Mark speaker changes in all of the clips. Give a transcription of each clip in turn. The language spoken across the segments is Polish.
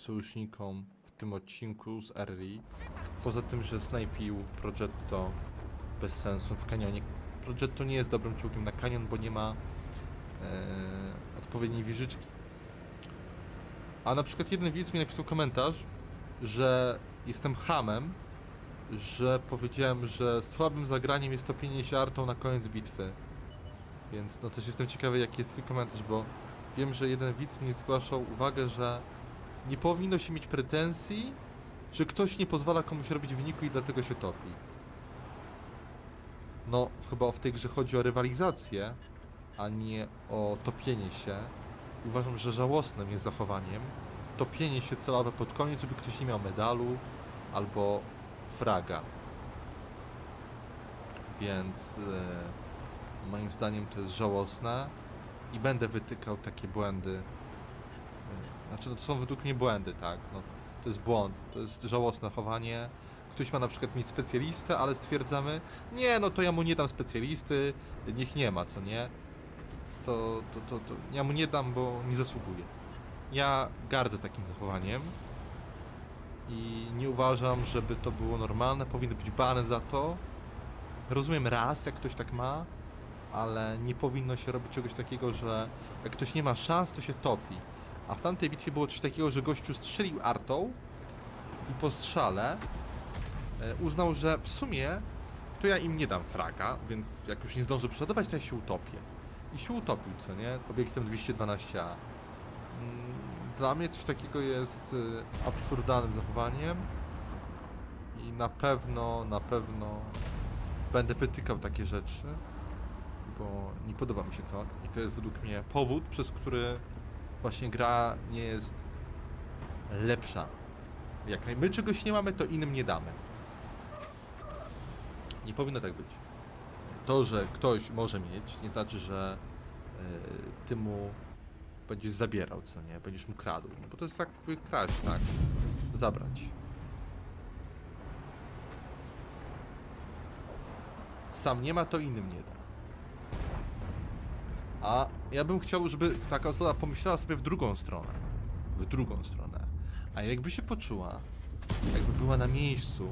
Speaker 1: sojusznikom w tym odcinku z RI. Poza tym, że snajpił Progetto bez sensu w kanionie. Progetto nie jest dobrym czołgiem na kanion, bo nie ma e, odpowiedniej wieżyczki. A na przykład jeden widz mi napisał komentarz, że jestem hamem, że powiedziałem, że słabym zagraniem jest topienie się artą na koniec bitwy. Więc no też jestem ciekawy jaki jest twój komentarz, bo wiem, że jeden widz mi zgłaszał uwagę, że nie powinno się mieć pretensji, że ktoś nie pozwala komuś robić wyniku i dlatego się topi. No, chyba w tej grze chodzi o rywalizację, a nie o topienie się. Uważam, że żałosnym jest zachowaniem topienie się celowe pod koniec, żeby ktoś nie miał medalu albo fraga. Więc e, moim zdaniem to jest żałosne i będę wytykał takie błędy. Znaczy, no to są według mnie błędy, tak? No, to jest błąd, to jest żałosne chowanie. Ktoś ma na przykład mieć specjalistę, ale stwierdzamy, nie, no to ja mu nie dam specjalisty, niech nie ma, co nie? To, to, to, to ja mu nie dam, bo nie zasługuje. Ja gardzę takim zachowaniem i nie uważam, żeby to było normalne. Powinny być bany za to. Rozumiem raz, jak ktoś tak ma, ale nie powinno się robić czegoś takiego, że jak ktoś nie ma szans, to się topi. A w tamtej bitwie było coś takiego, że gościu strzelił artą i po strzale e, uznał, że w sumie to ja im nie dam fraga, więc jak już nie zdążę przeładować, to ja się utopię. I się utopił, co nie? Obiektem 212A. Mm, Dla mnie coś takiego jest y, absurdalnym zachowaniem i na pewno, na pewno będę wytykał takie rzeczy, bo nie podoba mi się to i to jest według mnie powód, przez który właśnie gra nie jest lepsza. Jak my czegoś nie mamy, to innym nie damy. Nie powinno tak być. To, że ktoś może mieć, nie znaczy, że y, ty mu będziesz zabierał, co nie? Będziesz mu kradł. No bo to jest jakby kraść, tak? Zabrać. Sam nie ma, to innym nie da. A ja bym chciał, żeby taka osoba pomyślała sobie w drugą stronę. W drugą stronę. A jakby się poczuła, jakby była na miejscu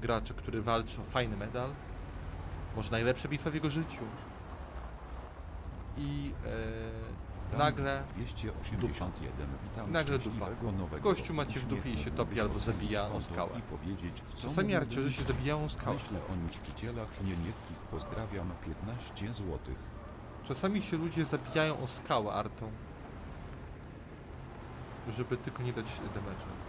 Speaker 1: gracza, który walczy o fajny medal, może najlepsza bitwa w jego życiu. I e, nagle
Speaker 2: 281 witam
Speaker 1: Nagle dupa. Gościu macie w dupie i się topi albo zabija o skałę. Czasami
Speaker 2: mogę
Speaker 1: archerzy się zabijają o skałę.
Speaker 2: Myślę o niszczycielach niemieckich. Pozdrawiam 15 złotych.
Speaker 1: Czasami się ludzie zabijają o skałę artą. Żeby tylko nie dać damage'a.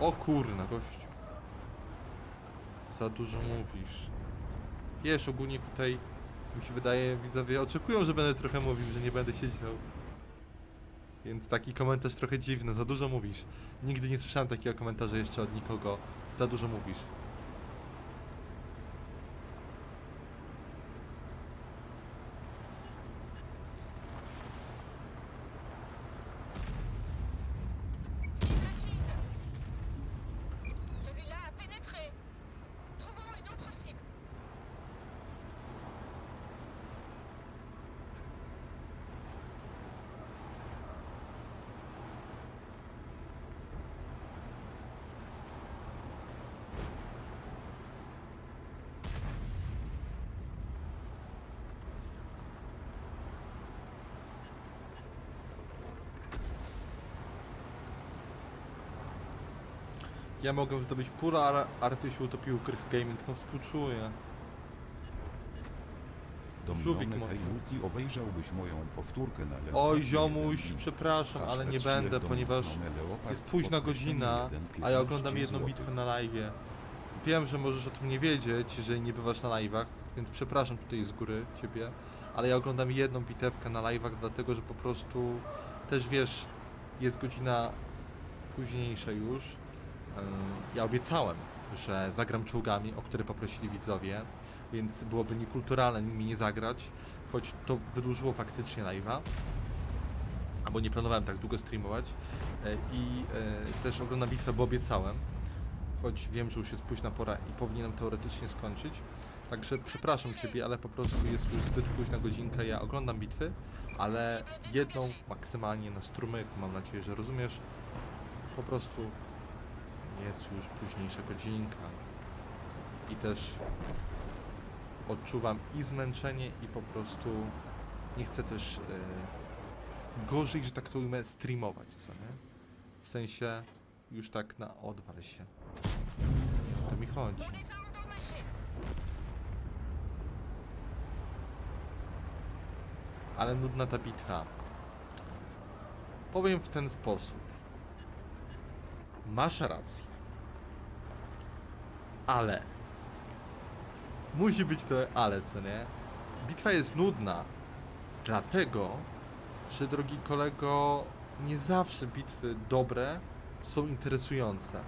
Speaker 1: O kurna, gościu. Za dużo mówisz. Wiesz, ogólnie tutaj mi się wydaje, widzowie oczekują, że będę trochę mówił, że nie będę siedział. Więc taki komentarz trochę dziwny, za dużo mówisz. Nigdy nie słyszałem takiego komentarza jeszcze od nikogo. Za dużo mówisz. Ja mogę zdobyć pura, a Arty się utopił Krych Gaming, no współczuję. Żółwik
Speaker 2: Dominiony
Speaker 1: mocny.
Speaker 2: Obejrzałbyś moją powtórkę na Leopard
Speaker 1: Oj
Speaker 2: 1
Speaker 1: ziomuś, przepraszam, ale nie
Speaker 2: H3
Speaker 1: będę, ponieważ jest późna godzina,
Speaker 2: 1,
Speaker 1: a ja oglądam
Speaker 2: 15
Speaker 1: jedną bitwę na live. Wiem, że możesz o tym nie wiedzieć, jeżeli nie bywasz na live'ach, więc przepraszam tutaj z góry ciebie, ale ja oglądam jedną bitewkę na live'ach, dlatego że po prostu też wiesz, jest godzina późniejsza już. Ja obiecałem, że zagram czołgami, o które poprosili widzowie, więc byłoby niekulturalne mi nie zagrać, choć to wydłużyło faktycznie live'a. albo nie planowałem tak długo streamować e, i e, też oglądam bitwę, bo obiecałem, choć wiem, że już jest późna pora i powinienem teoretycznie skończyć. Także przepraszam Ciebie, ale po prostu jest już zbyt późna godzinka. Ja oglądam bitwy, ale jedną maksymalnie na strumyk. Mam nadzieję, że rozumiesz. Po prostu jest już późniejsza godzinka. I też odczuwam i zmęczenie, i po prostu nie chcę też e, gorzej, że tak to ujmę, streamować, co nie? W sensie już tak na odwal się. To mi chodzi. Ale nudna ta bitwa. Powiem w ten sposób. Masz rację. Ale. Musi być to ale, co nie? Bitwa jest nudna. Dlatego, że drogi kolego, nie zawsze bitwy dobre są interesujące.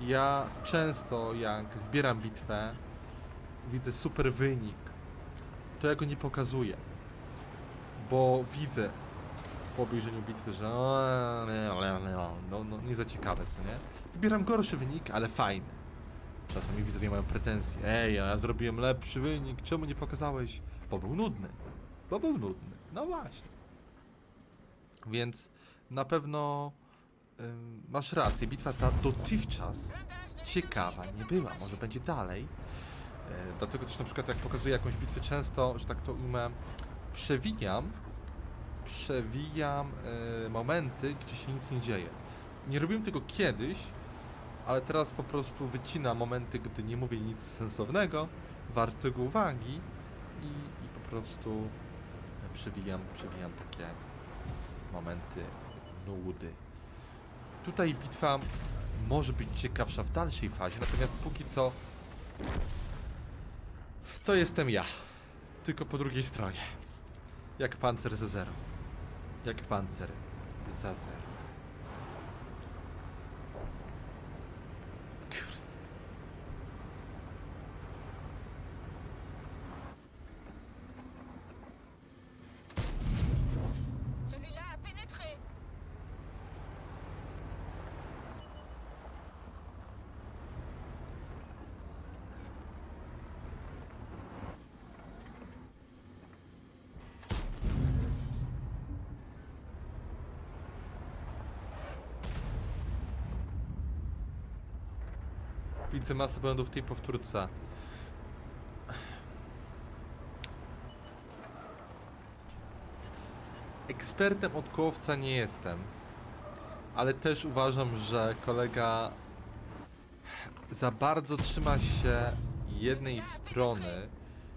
Speaker 1: Ja często, jak wybieram bitwę, widzę super wynik, to ja go nie pokazuję bo widzę po obejrzeniu bitwy, że no, no nie za ciekawe, co nie? Wybieram gorszy wynik, ale fajny. Czasami widzowie mają pretensje. Ej, ja zrobiłem lepszy wynik, czemu nie pokazałeś? Bo był nudny. Bo był nudny. No właśnie. Więc na pewno masz rację, bitwa ta dotychczas ciekawa nie była. Może będzie dalej. E, dlatego też na przykład jak pokazuję jakąś bitwę często, że tak to ujmę, przewijam, przewijam e, momenty, gdzie się nic nie dzieje. Nie robiłem tego kiedyś, ale teraz po prostu wycinam momenty, gdy nie mówię nic sensownego, wartego uwagi i, i po prostu przewijam, przewijam takie momenty nudy. Tutaj bitwa może być ciekawsza w dalszej fazie, natomiast póki co to jestem ja, tylko po drugiej stronie. Jak pancer za zero. Jak pancer za zero. Widzę masę błędów w tej powtórce. Ekspertem od kołowca nie jestem, ale też uważam, że kolega za bardzo trzyma się jednej strony.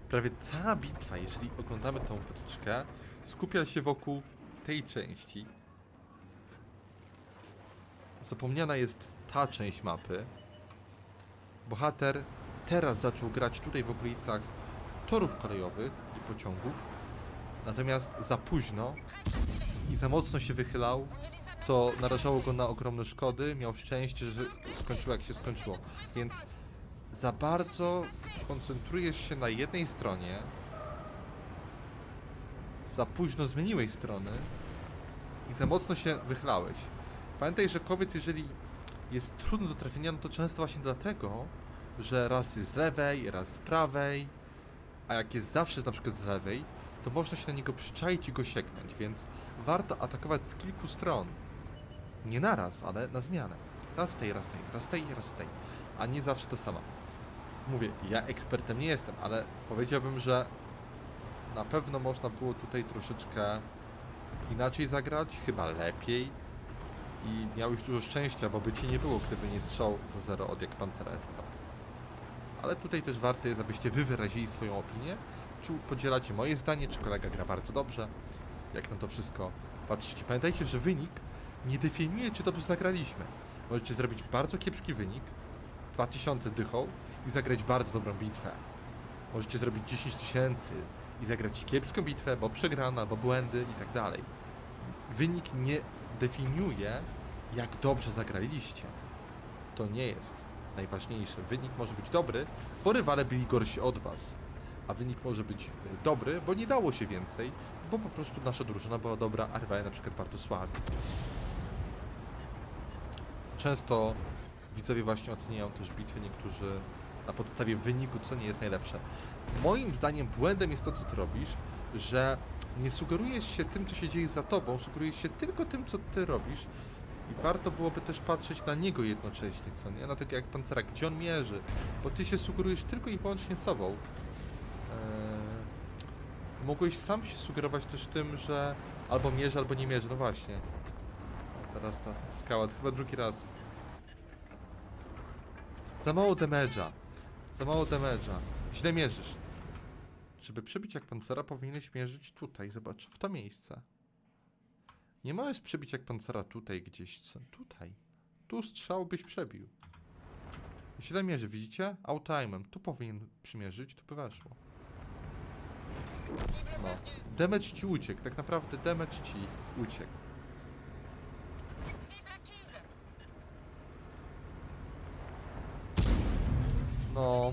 Speaker 1: Prawie cała bitwa, jeżeli oglądamy tą potyczkę, skupia się wokół tej części. Zapomniana jest ta część mapy. Bohater teraz zaczął grać tutaj w okolicach torów kolejowych i pociągów, natomiast za późno i za mocno się wychylał, co narażało go na ogromne szkody. Miał szczęście, że skończyło jak się skończyło. Więc za bardzo koncentrujesz się na jednej stronie, za późno zmieniłeś strony i za mocno się wychylałeś. Pamiętaj, że kowiec, jeżeli jest trudny do trafienia, no to często właśnie dlatego, że raz jest z lewej, raz z prawej, a jak jest zawsze na przykład z lewej, to można się na niego przyczaić i go sieknąć, więc warto atakować z kilku stron. Nie naraz, ale na zmianę. Raz tej, raz tej, raz tej, raz tej, a nie zawsze to samo. Mówię, ja ekspertem nie jestem, ale powiedziałbym, że na pewno można było tutaj troszeczkę inaczej zagrać, chyba lepiej. I miałeś dużo szczęścia, bo by ci nie było, gdyby nie strzał za zero od jak Pancera Esto. Ale tutaj też warto jest, abyście wy wyrazili swoją opinię. Czy podzielacie moje zdanie, czy kolega gra bardzo dobrze, jak na to wszystko patrzycie. Pamiętajcie, że wynik nie definiuje, czy dobrze zagraliśmy. Możecie zrobić bardzo kiepski wynik, 2000 dychą i zagrać bardzo dobrą bitwę. Możecie zrobić 10 tysięcy i zagrać kiepską bitwę, bo przegrana, bo błędy i tak dalej. Wynik nie definiuje, jak dobrze zagraliście. To nie jest najważniejsze. Wynik może być dobry, bo rywale byli gorsi od was. A wynik może być e, dobry, bo nie dało się więcej, bo po prostu nasza drużyna była dobra, a rywale na przykład bardzo słabi. Często widzowie właśnie oceniają też bitwy niektórzy na podstawie wyniku, co nie jest najlepsze. Moim zdaniem błędem jest to, co ty robisz, że nie sugerujesz się tym, co się dzieje za tobą, sugerujesz się tylko tym, co ty robisz i warto byłoby też patrzeć na niego jednocześnie, co nie? Na takie jak pancera, gdzie on mierzy, bo ty się sugerujesz tylko i wyłącznie sobą. Eee, mogłeś sam się sugerować też tym, że albo mierzy, albo nie mierzy, no właśnie. A teraz ta skała, to chyba drugi raz. Za mało damage'a. Za mało damage'a. Źle mierzysz. Żeby przebić jak pancera, powinieneś mierzyć tutaj, zobacz, w to miejsce. Nie możesz przebić jak pancera tutaj gdzieś? Tutaj. Tu strzał byś przebił. Źle mierzy, widzicie? Outtime'em. Tu powinien przymierzyć, tu by weszło. No. Damage ci uciekł, tak naprawdę damage ci uciekł. No,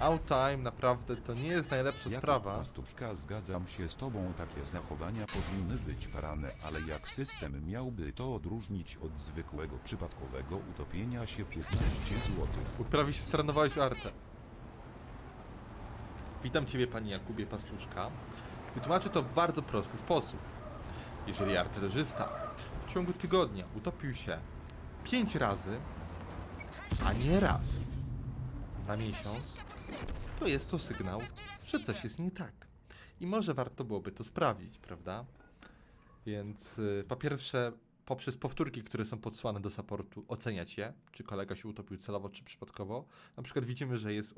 Speaker 1: outtime naprawdę to nie jest najlepsza
Speaker 2: Jako
Speaker 1: sprawa.
Speaker 2: pastuszka zgadzam się z tobą, takie zachowania powinny być karane, ale jak system miałby to odróżnić od zwykłego przypadkowego utopienia się 15 zł.
Speaker 1: Prawie się strenowałeś artę. Witam Ciebie, Panie Jakubie Pastuszka. Wytłumaczę to w bardzo prosty sposób. Jeżeli artylerzysta w ciągu tygodnia utopił się 5 razy, a nie raz na miesiąc, to jest to sygnał, że coś jest nie tak. I może warto byłoby to sprawdzić, prawda? Więc y, po pierwsze, poprzez powtórki, które są podsłane do supportu, oceniać je, czy kolega się utopił celowo, czy przypadkowo. Na przykład widzimy, że jest,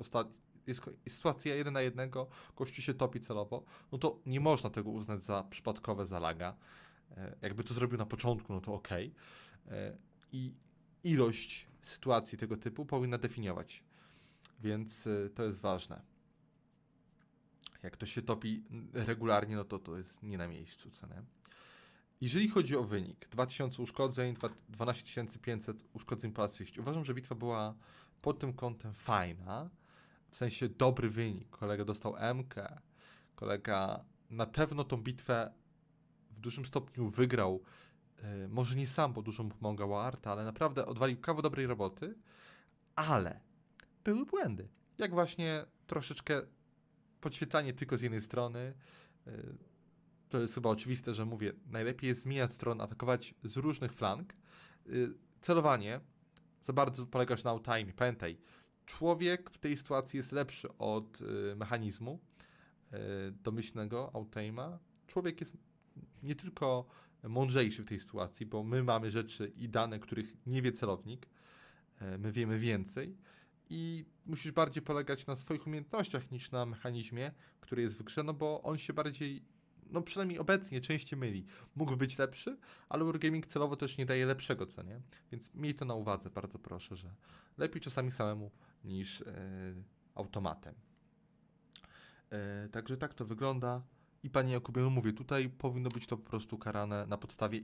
Speaker 1: jest, sytuacja jeden na jednego, gościu się topi celowo, no to nie można tego uznać za przypadkowe zalaga. E, Jakby to zrobił na początku, no to ok. I ilość sytuacji tego typu powinna definiować. Więc y, to jest ważne. Jak to się topi regularnie, no to to jest nie na miejscu, co nie? Jeżeli chodzi o wynik, 2000 uszkodzeń, dwa- 12500 uszkodzeń po asyście. Uważam, że bitwa była pod tym kątem fajna, w sensie dobry wynik. Kolega dostał MK, kolega na pewno tą bitwę w dużym stopniu wygrał. E, może nie sam, bo dużo mu pomagała Arta, ale naprawdę odwalił kawał dobrej roboty, ale były błędy. Jak właśnie troszeczkę podświetlanie tylko z jednej strony, e, to jest chyba oczywiste, że mówię, najlepiej jest zmieniać stronę, atakować z różnych flank. Y, Celowanie za bardzo polegasz na outtime. Pamiętaj, człowiek w tej sytuacji jest lepszy od y, mechanizmu domyślnego outtame'a. Człowiek jest nie tylko mądrzejszy w tej sytuacji, bo my mamy rzeczy i dane, których nie wie celownik. My wiemy więcej i musisz bardziej polegać na swoich umiejętnościach niż na mechanizmie, który jest w grze, no bo on się bardziej no przynajmniej obecnie częściej myli. Mógłby być lepszy, ale Wargaming celowo też nie daje lepszego, co nie? Więc miej to na uwadze, bardzo proszę, że lepiej czasami samemu niż e, automatem. E, także tak to wygląda. I panie Jakubie, no mówię, tutaj powinno być to po prostu karane na podstawie